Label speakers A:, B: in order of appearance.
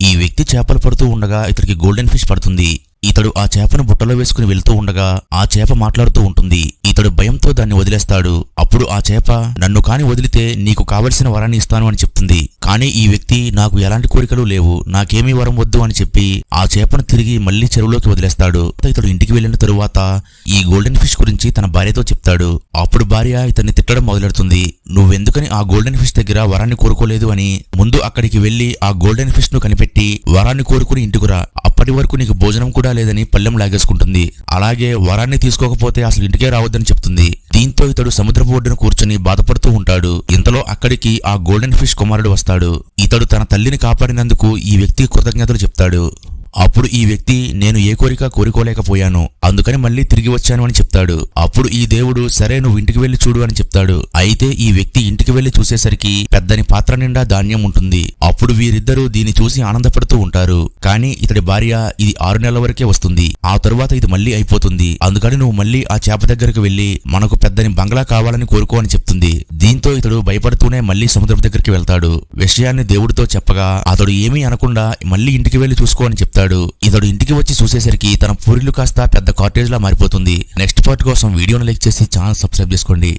A: ఈ వ్యక్తి చేపలు పడుతూ ఉండగా ఇతడికి గోల్డెన్ ఫిష్ పడుతుంది. ఇతడు ఆ చేపను బుట్టలో వేసుకుని వెళ్తూ ఉండగా ఆ చేప మాట్లాడుతూ ఉంటుంది. ఇతడు భయంతో దాన్ని వదిలేస్తాడు. అప్పుడు ఆ చేప నన్ను కాని వదిలితే నీకు కావలసిన వరాన్ని ఇస్తాను అని చెప్తుంది. కానీ ఈ వ్యక్తి నాకు ఎలాంటి కోరికలు లేవు. నాకేమీ వరం వద్దు అని చెప్పి ఆ చేపను తిరిగి మళ్ళీ చెరువులోకి వదిలేస్తాడు. ఇతడు ఇంటికి వెళ్ళిన తరువాత ఈ గోల్డెన్ ఫిష్ గురించి తన భార్యతో చెప్తాడు. అప్పుడు భార్య ఇతన్ని తిట్టడం మొదలెడుతుంది. నువ్వెందుకని ఆ గోల్డెన్ ఫిష్ దగ్గర వరాన్ని కోరుకోలేదు అని ముందు అక్కడికి వెళ్ళి ఆ గోల్డెన్ ఫిష్ను కనిపెట్టి వరాన్ని కోరుకుని ఇంటికురా అప్పటి వరకు నీకు భోజనం కూడా లేదని పళ్ళెం లాగేసుకుంటుంది. అలాగే వరాన్ని తీసుకోకపోతే అసలు ఇంటికే రావద్దని చెప్తుంది. దీంతో ఇతడు సముద్రపు ఒడ్డున కూర్చుని బాధపడుతూ ఉంటాడు. ఇంతలో అక్కడికి ఆ గోల్డెన్ ఫిష్ కుమారుడు వస్తాడు. ఇతడు తన తల్లిని కాపాడినందుకు ఈ వ్యక్తి కృతజ్ఞతలు చెప్తాడు. అప్పుడు ఈ వ్యక్తి నేను ఏ కోరిక కోరుకోలేకపోయాను అందుకని మళ్ళీ తిరిగి వచ్చాను అని చెప్తాడు. అప్పుడు ఈ దేవుడు సరే నువ్వు ఇంటికి వెళ్ళి చూడు అని చెప్తాడు. అయితే ఈ వ్యక్తి ఇంటికి వెళ్ళి చూసేసరికి పెద్దని పాత్ర నిండా ధాన్యం ఉంటుంది. అప్పుడు వీరిద్దరూ దీన్ని చూసి ఆనందపడుతూ ఉంటారు. కానీ ఇతడి భార్య ఇది ఆరు నెలల వరకే వస్తుంది. ఆ తరువాత ఇది మళ్ళీ అయిపోతుంది. అందుకని నువ్వు మళ్ళీ ఆ చేప దగ్గరకు వెళ్ళి మనకు పెద్దని బంగ్లా కావాలని కోరుకో అని చెప్తుంది. దీంతో ఇతడు భయపడుతూనే మళ్ళీ సముద్రం దగ్గరికి వెళ్తాడు. విషయాన్ని దేవుడితో చెప్పగా అతడు ఏమీ అనకుండా మళ్ళీ ఇంటికి వెళ్ళి చూసుకో అని చెప్తాడు. ఇతడు ఇంటికి వచ్చి చూసేసరికి తన పూరిలు కాస్త పెద్ద కాటేజ్ లా మారిపోతుంది. నెక్స్ట్ పార్ట్ కోసం వీడియోను లైక్ చేసి ఛానల్ సబ్స్క్రైబ్ చేసుకోండి.